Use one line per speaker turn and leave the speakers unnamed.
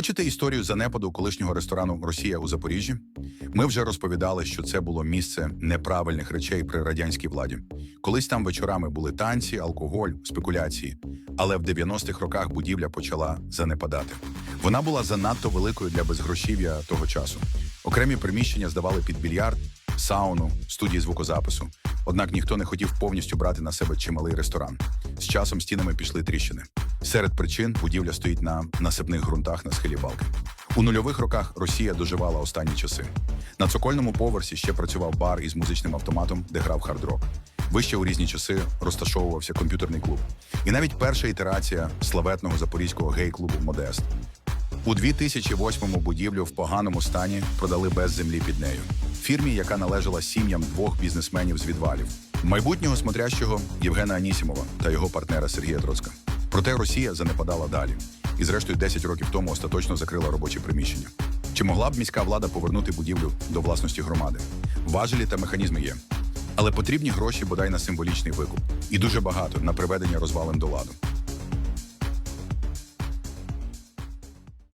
Хочете історію занепаду колишнього ресторану Росія у Запоріжжі? Ми вже розповідали, що це було місце неправильних речей при радянській владі. Колись там вечорами були танці, алкоголь, спекуляції. Але в 90-х роках будівля почала занепадати. Вона була занадто великою для безгрошів'я того часу. Окремі приміщення здавали під більярд, сауну, студії звукозапису. Однак ніхто не хотів повністю брати на себе чималий ресторан. З часом стінами пішли тріщини. Серед причин будівля стоїть на насипних ґрунтах на схилі балки. У нульових роках Росія доживала останні часи. На цокольному поверсі ще працював бар із музичним автоматом, де грав хард-рок. Вище у різні часи розташовувався комп'ютерний клуб. І навіть перша ітерація славетного запорізького гей-клубу Модест. У 2008-му будівлю в поганому стані продали без землі під нею. Фірмі, яка належала сім'ям двох бізнесменів з відвалів, майбутнього смотрящого Євгена Анісімова та його партнера Сергія Троцка. Проте Росія занепадала далі. І, зрештою, 10 років тому остаточно закрила робочі приміщення. Чи могла б міська влада повернути будівлю до власності громади? Важелі та механізми є. Але потрібні гроші бодай на символічний викуп, і дуже багато на приведення розвалин до ладу.